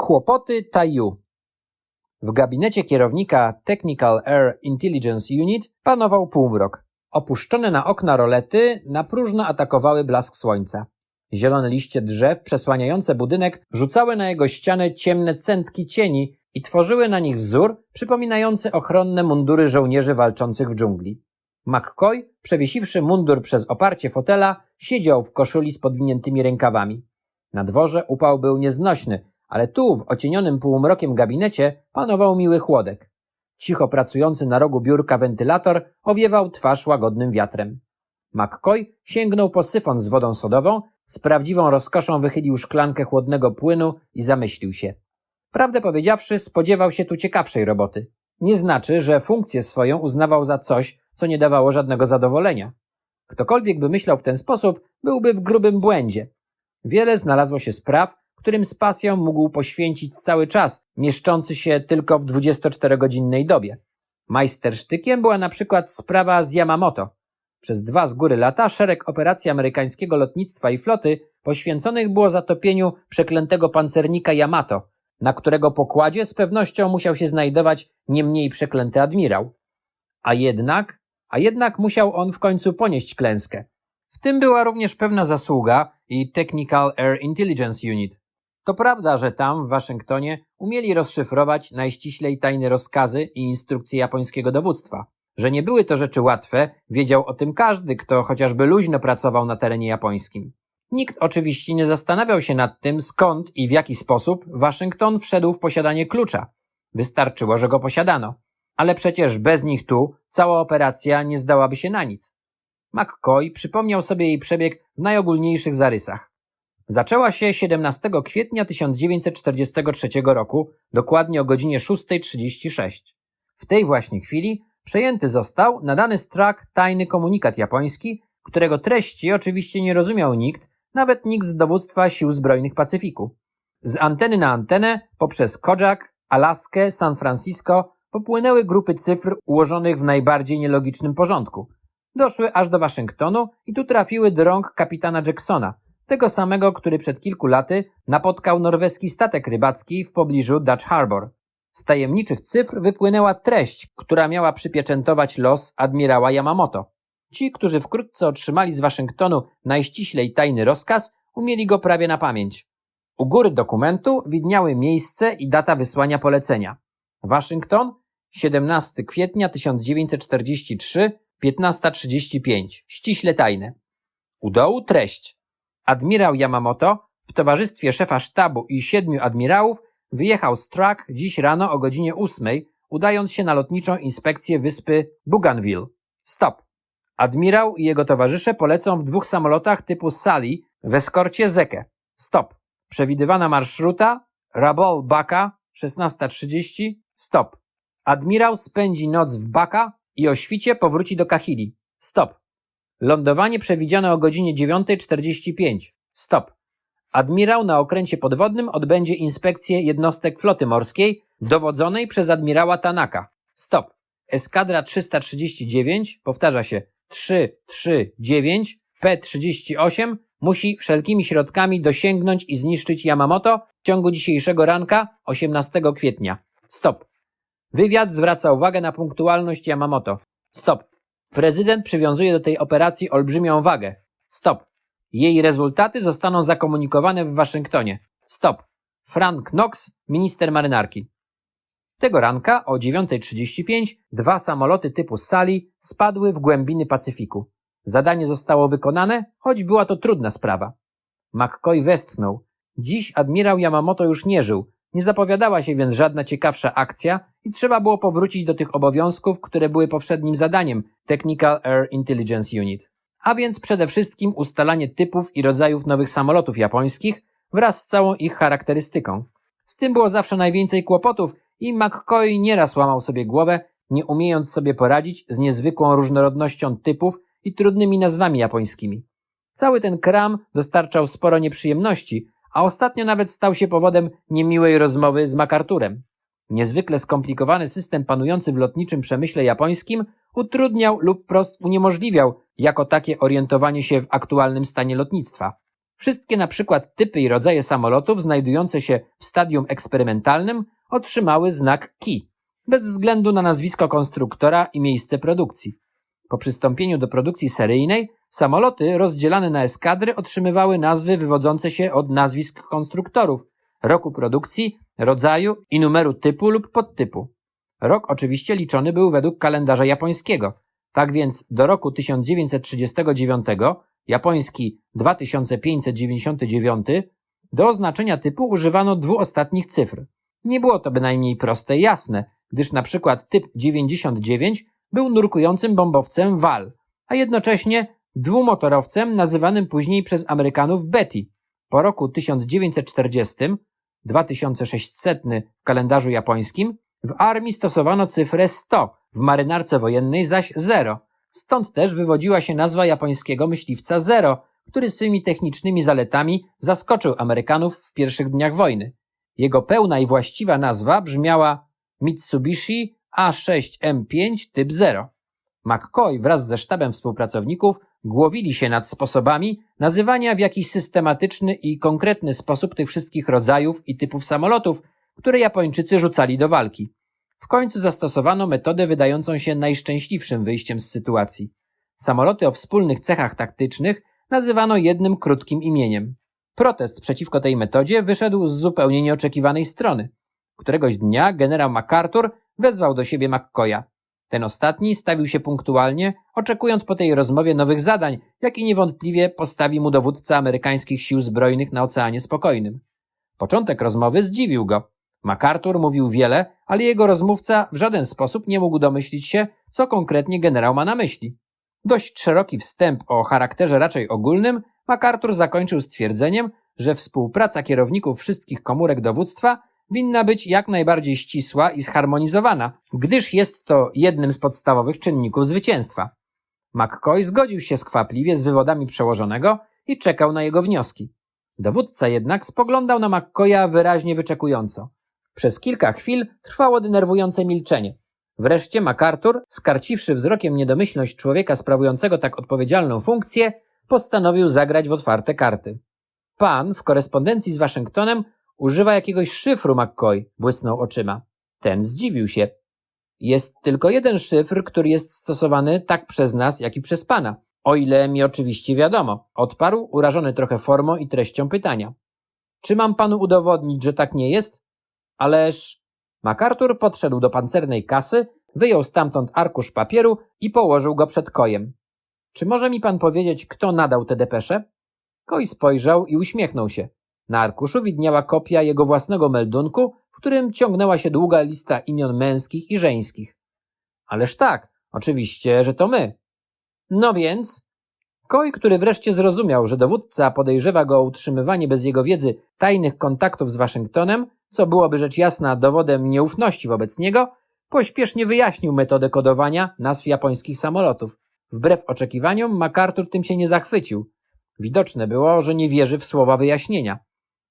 Kłopoty Taiyu. W gabinecie kierownika Technical Air Intelligence Unit panował półmrok. Opuszczone na okna rolety na próżno atakowały blask słońca. Zielone liście drzew przesłaniające budynek rzucały na jego ścianę ciemne centki cieni i tworzyły na nich wzór przypominający ochronne mundury żołnierzy walczących w dżungli. McCoy, przewiesiwszy mundur przez oparcie fotela, siedział w koszuli z podwiniętymi rękawami. Na dworze upał był nieznośny, ale tu, w ocienionym półmrokiem gabinecie, panował miły chłodek. Cicho pracujący na rogu biurka wentylator owiewał twarz łagodnym wiatrem. McCoy sięgnął po syfon z wodą sodową, z prawdziwą rozkoszą wychylił szklankę chłodnego płynu i zamyślił się. Prawdę powiedziawszy, spodziewał się tu ciekawszej roboty. Nie znaczy, że funkcję swoją uznawał za coś, co nie dawało żadnego zadowolenia. Ktokolwiek by myślał w ten sposób, byłby w grubym błędzie. Wiele znalazło się spraw, którym z pasją mógł poświęcić cały czas, mieszczący się tylko w 24-godzinnej dobie. Majstersztykiem była na przykład sprawa z Yamamoto. Przez dwa z góry lata szereg operacji amerykańskiego lotnictwa i floty poświęconych było zatopieniu przeklętego pancernika Yamato, na którego pokładzie z pewnością musiał się znajdować nie mniej przeklęty admirał. A jednak, a jednak musiał on w końcu ponieść klęskę. W tym była również pewna zasługa i Technical Air Intelligence Unit. To prawda, że tam, w Waszyngtonie, umieli rozszyfrować najściślej tajne rozkazy i instrukcje japońskiego dowództwa. Że nie były to rzeczy łatwe, wiedział o tym każdy, kto chociażby luźno pracował na terenie japońskim. Nikt oczywiście nie zastanawiał się nad tym, skąd i w jaki sposób Waszyngton wszedł w posiadanie klucza. Wystarczyło, że go posiadano. Ale przecież bez nich tu cała operacja nie zdałaby się na nic. McCoy przypomniał sobie jej przebieg w najogólniejszych zarysach. Zaczęła się 17 kwietnia 1943 roku, dokładnie o godzinie 6.36. W tej właśnie chwili przejęty został nadany strak tajny komunikat japoński, którego treści oczywiście nie rozumiał nikt, nawet nikt z dowództwa sił zbrojnych Pacyfiku. Z anteny na antenę, poprzez Kojak, Alaskę, San Francisco, popłynęły grupy cyfr ułożonych w najbardziej nielogicznym porządku. Doszły aż do Waszyngtonu i tu trafiły do rąk kapitana Jacksona, tego samego, który przed kilku laty napotkał norweski statek rybacki w pobliżu Dutch Harbor. Z tajemniczych cyfr wypłynęła treść, która miała przypieczętować los admirała Yamamoto. Ci, którzy wkrótce otrzymali z Waszyngtonu najściślej tajny rozkaz, umieli go prawie na pamięć. U góry dokumentu widniały miejsce i data wysłania polecenia. Waszyngton, 17 kwietnia 1943, 15.35, ściśle tajne. U dołu treść. Admirał Yamamoto w towarzystwie szefa sztabu i siedmiu admirałów wyjechał z Track dziś rano o godzinie 8, udając się na lotniczą inspekcję wyspy Bougainville. Stop. Admirał i jego towarzysze polecą w dwóch samolotach typu Sally w eskorcie Zeke. Stop. Przewidywana marszruta Rabol Baka 16.30. Stop. Admirał spędzi noc w Baka i o świcie powróci do Kahili. Stop. Lądowanie przewidziane o godzinie 9.45. Stop. Admirał na okręcie podwodnym odbędzie inspekcję jednostek floty morskiej dowodzonej przez admirała Tanaka. Stop. Eskadra 339, powtarza się 339, P38 musi wszelkimi środkami dosięgnąć i zniszczyć Yamamoto w ciągu dzisiejszego ranka 18 kwietnia. Stop. Wywiad zwraca uwagę na punktualność Yamamoto. Stop. Prezydent przywiązuje do tej operacji olbrzymią wagę. Stop. Jej rezultaty zostaną zakomunikowane w Waszyngtonie. Stop. Frank Knox, minister marynarki. Tego ranka o 9.35 dwa samoloty typu Sali spadły w głębiny Pacyfiku. Zadanie zostało wykonane, choć była to trudna sprawa. McCoy westchnął. Dziś admirał Yamamoto już nie żył, nie zapowiadała się więc żadna ciekawsza akcja i trzeba było powrócić do tych obowiązków, które były powszednim zadaniem Technical Air Intelligence Unit. A więc przede wszystkim ustalanie typów i rodzajów nowych samolotów japońskich wraz z całą ich charakterystyką. Z tym było zawsze najwięcej kłopotów i McCoy nieraz łamał sobie głowę, nie umiejąc sobie poradzić z niezwykłą różnorodnością typów i trudnymi nazwami japońskimi. Cały ten kram dostarczał sporo nieprzyjemności, a ostatnio nawet stał się powodem niemiłej rozmowy z MacArthurem. Niezwykle skomplikowany system panujący w lotniczym przemyśle japońskim utrudniał lub prost uniemożliwiał jako takie orientowanie się w aktualnym stanie lotnictwa. Wszystkie na przykład typy i rodzaje samolotów znajdujące się w stadium eksperymentalnym otrzymały znak KI, bez względu na nazwisko konstruktora i miejsce produkcji. Po przystąpieniu do produkcji seryjnej, samoloty rozdzielane na eskadry otrzymywały nazwy wywodzące się od nazwisk konstruktorów, roku produkcji, rodzaju i numeru typu lub podtypu. Rok oczywiście liczony był według kalendarza japońskiego. Tak więc do roku 1939, japoński 2599, do oznaczenia typu używano dwóch ostatnich cyfr. Nie było to bynajmniej proste i jasne, gdyż na przykład typ 99 był nurkującym bombowcem WAL, a jednocześnie dwumotorowcem nazywanym później przez Amerykanów Betty. Po roku 1940, 2600 w kalendarzu japońskim, w armii stosowano cyfrę 100, w marynarce wojennej zaś 0. Stąd też wywodziła się nazwa japońskiego myśliwca Zero, który swymi technicznymi zaletami zaskoczył Amerykanów w pierwszych dniach wojny. Jego pełna i właściwa nazwa brzmiała Mitsubishi A6M5 typ 0. McCoy wraz ze sztabem współpracowników głowili się nad sposobami nazywania w jakiś systematyczny i konkretny sposób tych wszystkich rodzajów i typów samolotów, które Japończycy rzucali do walki. W końcu zastosowano metodę wydającą się najszczęśliwszym wyjściem z sytuacji. Samoloty o wspólnych cechach taktycznych nazywano jednym krótkim imieniem. Protest przeciwko tej metodzie wyszedł z zupełnie nieoczekiwanej strony. Któregoś dnia generał MacArthur wezwał do siebie McCoya. Ten ostatni stawił się punktualnie, oczekując po tej rozmowie nowych zadań, jakie niewątpliwie postawi mu dowódca amerykańskich sił zbrojnych na Oceanie Spokojnym. Początek rozmowy zdziwił go. MacArthur mówił wiele, ale jego rozmówca w żaden sposób nie mógł domyślić się, co konkretnie generał ma na myśli. Dość szeroki wstęp o charakterze raczej ogólnym MacArthur zakończył stwierdzeniem, że współpraca kierowników wszystkich komórek dowództwa winna być jak najbardziej ścisła i zharmonizowana, gdyż jest to jednym z podstawowych czynników zwycięstwa. McCoy zgodził się skwapliwie z wywodami przełożonego i czekał na jego wnioski. Dowódca jednak spoglądał na McCoya wyraźnie wyczekująco. Przez kilka chwil trwało denerwujące milczenie. Wreszcie MacArthur, skarciwszy wzrokiem niedomyślność człowieka sprawującego tak odpowiedzialną funkcję, postanowił zagrać w otwarte karty. Pan w korespondencji z Waszyngtonem używa jakiegoś szyfru McCoy, błysnął oczyma. Ten zdziwił się. Jest tylko jeden szyfr, który jest stosowany tak przez nas, jak i przez pana. O ile mi oczywiście wiadomo, odparł, urażony trochę formą i treścią pytania. Czy mam panu udowodnić, że tak nie jest? Ależ... MacArthur podszedł do pancernej kasy, wyjął stamtąd arkusz papieru i położył go przed kojem. Czy może mi pan powiedzieć, kto nadał te depesze? Koj spojrzał i uśmiechnął się. Na arkuszu widniała kopia jego własnego meldunku, w którym ciągnęła się długa lista imion męskich i żeńskich. Ależ tak, oczywiście, że to my. No więc... Koj, który wreszcie zrozumiał, że dowódca podejrzewa go o utrzymywanie bez jego wiedzy tajnych kontaktów z Waszyngtonem, co byłoby rzecz jasna dowodem nieufności wobec niego, pośpiesznie wyjaśnił metodę kodowania nazw japońskich samolotów. Wbrew oczekiwaniom, MacArthur tym się nie zachwycił. Widoczne było, że nie wierzy w słowa wyjaśnienia.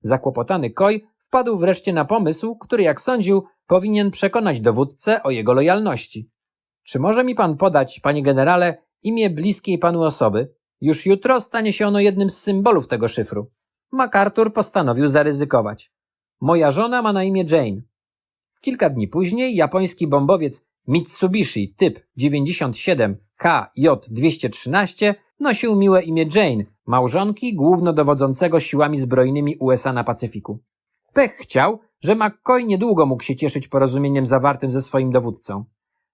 Zakłopotany Koj wpadł wreszcie na pomysł, który, jak sądził, powinien przekonać dowódcę o jego lojalności. Czy może mi pan podać, panie generale, imię bliskiej panu osoby? Już jutro stanie się ono jednym z symbolów tego szyfru. MacArthur postanowił zaryzykować. Moja żona ma na imię Jane. Kilka dni później japoński bombowiec Mitsubishi typ 97 KJ-213 nosił miłe imię Jane, małżonki głównodowodzącego siłami zbrojnymi USA na Pacyfiku. Pech chciał, że McCoy niedługo mógł się cieszyć porozumieniem zawartym ze swoim dowódcą.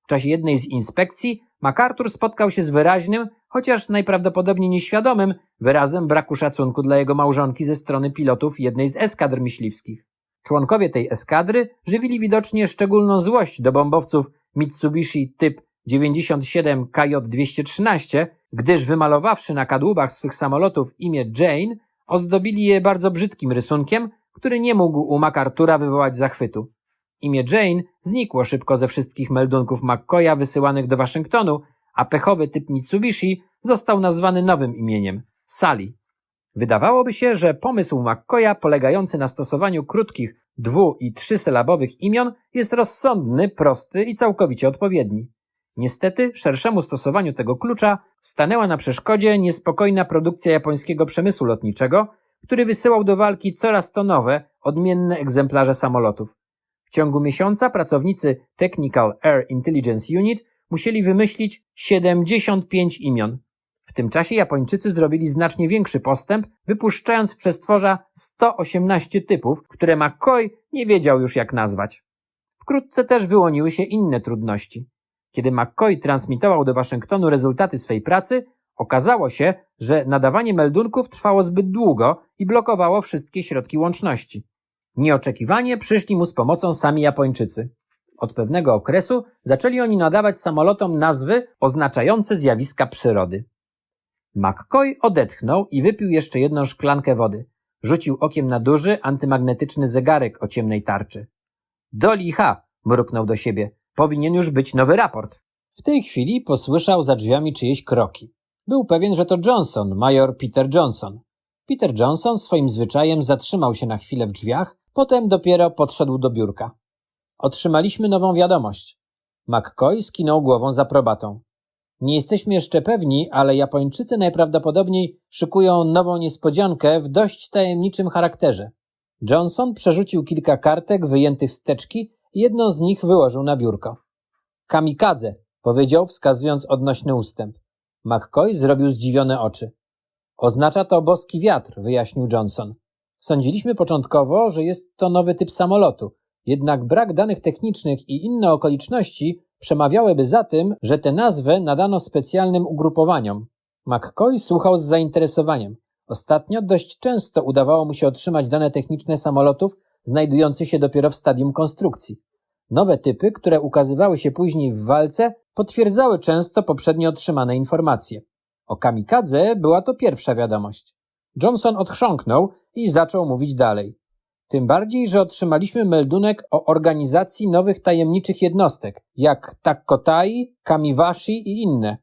W czasie jednej z inspekcji MacArthur spotkał się z wyraźnym, chociaż najprawdopodobniej nieświadomym, wyrazem braku szacunku dla jego małżonki ze strony pilotów jednej z eskadr myśliwskich. Członkowie tej eskadry żywili widocznie szczególną złość do bombowców Mitsubishi typ 97 KJ-213, gdyż wymalowawszy na kadłubach swych samolotów imię Jane, ozdobili je bardzo brzydkim rysunkiem, który nie mógł u MacArthura wywołać zachwytu. Imię Jane znikło szybko ze wszystkich meldunków McCoya wysyłanych do Waszyngtonu, a pechowy typ Mitsubishi został nazwany nowym imieniem Sally. Wydawałoby się, że pomysł McCoya polegający na stosowaniu krótkich dwu- i trzysylabowych imion jest rozsądny, prosty i całkowicie odpowiedni. Niestety, szerszemu stosowaniu tego klucza stanęła na przeszkodzie niespokojna produkcja japońskiego przemysłu lotniczego, który wysyłał do walki coraz to nowe, odmienne egzemplarze samolotów. W ciągu miesiąca pracownicy Technical Air Intelligence Unit musieli wymyślić 75 imion. W tym czasie Japończycy zrobili znacznie większy postęp, wypuszczając w przestworza 118 typów, które McCoy nie wiedział już jak nazwać. Wkrótce też wyłoniły się inne trudności. Kiedy McCoy transmitował do Waszyngtonu rezultaty swej pracy, okazało się, że nadawanie meldunków trwało zbyt długo i blokowało wszystkie środki łączności. Nieoczekiwanie przyszli mu z pomocą sami Japończycy. Od pewnego okresu zaczęli oni nadawać samolotom nazwy oznaczające zjawiska przyrody. McCoy odetchnął i wypił jeszcze jedną szklankę wody. Rzucił okiem na duży, antymagnetyczny zegarek o ciemnej tarczy. Do licha! mruknął do siebie. Powinien już być nowy raport. W tej chwili posłyszał za drzwiami czyjeś kroki. Był pewien, że to Johnson, major Peter Johnson. Peter Johnson swoim zwyczajem zatrzymał się na chwilę w drzwiach, potem dopiero podszedł do biurka. Otrzymaliśmy nową wiadomość. McCoy skinął głową za probatą. Nie jesteśmy jeszcze pewni, ale Japończycy najprawdopodobniej szykują nową niespodziankę w dość tajemniczym charakterze. Johnson przerzucił kilka kartek wyjętych z teczki i jedną z nich wyłożył na biurko. Kamikadze, powiedział, wskazując odnośny ustęp. McCoy zrobił zdziwione oczy. Oznacza to boski wiatr, wyjaśnił Johnson. Sądziliśmy początkowo, że jest to nowy typ samolotu, jednak brak danych technicznych i inne okoliczności przemawiałyby za tym, że tę nazwę nadano specjalnym ugrupowaniom. McCoy słuchał z zainteresowaniem. Ostatnio dość często udawało mu się otrzymać dane techniczne samolotów znajdujących się dopiero w stadium konstrukcji. Nowe typy, które ukazywały się później w walce, potwierdzały często poprzednio otrzymane informacje. O kamikadze była to pierwsza wiadomość. Johnson odchrząknął i zaczął mówić dalej. Tym bardziej, że otrzymaliśmy meldunek o organizacji nowych tajemniczych jednostek, jak Takkotai, Kamiwashi i inne.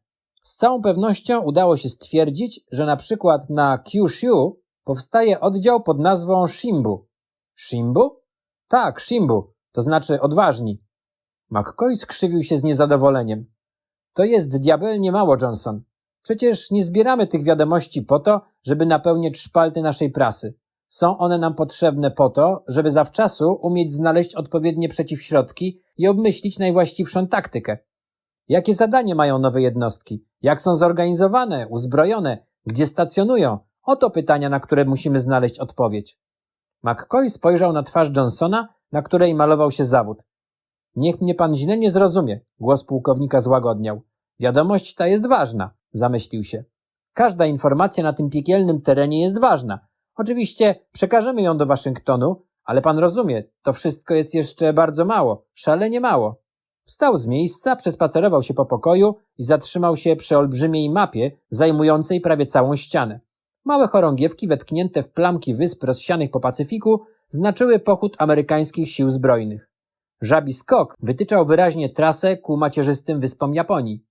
Z całą pewnością udało się stwierdzić, że na przykład na Kyushu powstaje oddział pod nazwą Shimbu. Shimbu? Tak, Shimbu, to znaczy odważni. McCoy skrzywił się z niezadowoleniem. To jest diabelnie mało, Johnson. Przecież nie zbieramy tych wiadomości po to, żeby napełnić szpalty naszej prasy. Są one nam potrzebne po to, żeby zawczasu umieć znaleźć odpowiednie przeciwśrodki i obmyślić najwłaściwszą taktykę. Jakie zadanie mają nowe jednostki? Jak są zorganizowane, uzbrojone? Gdzie stacjonują? Oto pytania, na które musimy znaleźć odpowiedź. McCoy spojrzał na twarz Johnsona, na której malował się zawód. Niech mnie pan źle nie zrozumie, głos pułkownika złagodniał. Wiadomość ta jest ważna, zamyślił się. Każda informacja na tym piekielnym terenie jest ważna. Oczywiście przekażemy ją do Waszyngtonu, ale pan rozumie, to wszystko jest jeszcze bardzo mało, szalenie mało. Wstał z miejsca, przespacerował się po pokoju i zatrzymał się przy olbrzymiej mapie zajmującej prawie całą ścianę. Małe chorągiewki wetknięte w plamki wysp rozsianych po Pacyfiku znaczyły pochód amerykańskich sił zbrojnych. Żabi skok wytyczał wyraźnie trasę ku macierzystym wyspom Japonii.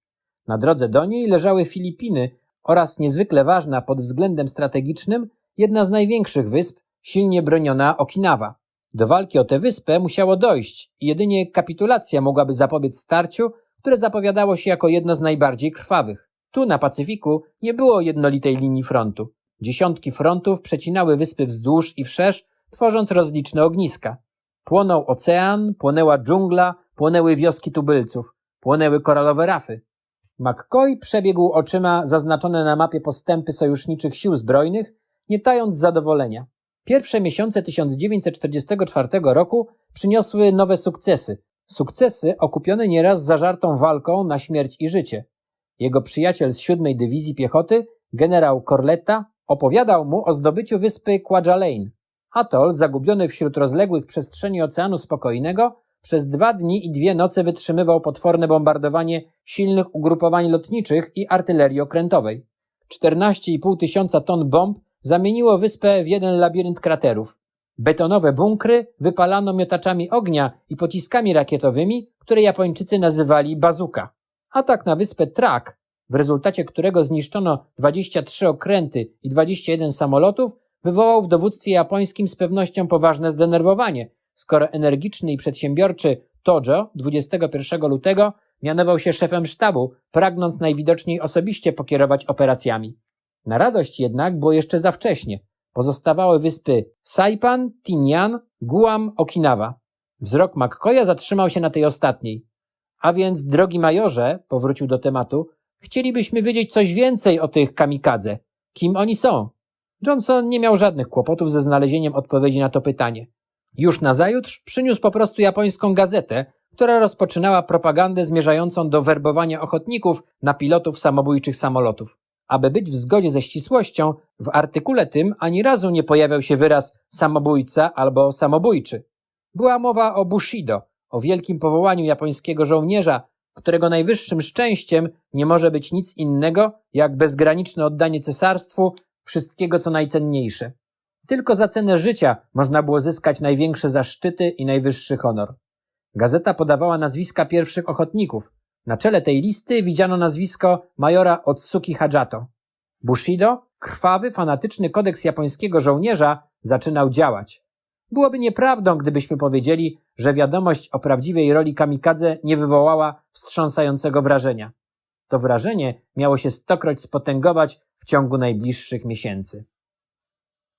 Na drodze do niej leżały Filipiny oraz niezwykle ważna pod względem strategicznym jedna z największych wysp, silnie broniona Okinawa. Do walki o tę wyspę musiało dojść i jedynie kapitulacja mogłaby zapobiec starciu, które zapowiadało się jako jedno z najbardziej krwawych. Tu na Pacyfiku nie było jednolitej linii frontu. Dziesiątki frontów przecinały wyspy wzdłuż i wszerz, tworząc rozliczne ogniska. Płonął ocean, płonęła dżungla, płonęły wioski tubylców, płonęły koralowe rafy. McCoy przebiegł oczyma zaznaczone na mapie postępy sojuszniczych sił zbrojnych, nie tając zadowolenia. Pierwsze miesiące 1944 roku przyniosły nowe sukcesy. Sukcesy okupione nieraz zażartą walką na śmierć i życie. Jego przyjaciel z siódmej Dywizji Piechoty, generał Corletta, opowiadał mu o zdobyciu wyspy Kwajalein. Atol, zagubiony wśród rozległych przestrzeni Oceanu Spokojnego, przez dwa dni i dwie noce wytrzymywał potworne bombardowanie silnych ugrupowań lotniczych i artylerii okrętowej. 14,5 tysiąca ton bomb zamieniło wyspę w jeden labirynt kraterów. Betonowe bunkry wypalano miotaczami ognia i pociskami rakietowymi, które Japończycy nazywali bazuka. Atak na wyspę Trak, w rezultacie którego zniszczono 23 okręty i 21 samolotów, wywołał w dowództwie japońskim z pewnością poważne zdenerwowanie, skoro energiczny i przedsiębiorczy Tojo 21 lutego mianował się szefem sztabu, pragnąc najwidoczniej osobiście pokierować operacjami. Na radość jednak było jeszcze za wcześnie. pozostawały wyspy Saipan, Tinian, Guam, Okinawa. Wzrok McCoya zatrzymał się na tej ostatniej. A więc, drogi majorze, powrócił do tematu, chcielibyśmy wiedzieć coś więcej o tych kamikadze. Kim oni są? Johnson nie miał żadnych kłopotów ze znalezieniem odpowiedzi na to pytanie. Już nazajutrz przyniósł po prostu japońską gazetę, która rozpoczynała propagandę zmierzającą do werbowania ochotników na pilotów samobójczych samolotów. Aby być w zgodzie ze ścisłością, w artykule tym ani razu nie pojawiał się wyraz samobójca albo samobójczy. Była mowa o Bushido, o wielkim powołaniu japońskiego żołnierza, którego najwyższym szczęściem nie może być nic innego jak bezgraniczne oddanie cesarstwu wszystkiego co najcenniejsze. Tylko za cenę życia można było zyskać największe zaszczyty i najwyższy honor. Gazeta podawała nazwiska pierwszych ochotników. Na czele tej listy widziano nazwisko majora Otsuki Hajato. Bushido, krwawy, fanatyczny kodeks japońskiego żołnierza, zaczynał działać. Byłoby nieprawdą, gdybyśmy powiedzieli, że wiadomość o prawdziwej roli kamikadze nie wywołała wstrząsającego wrażenia. To wrażenie miało się stokroć spotęgować w ciągu najbliższych miesięcy.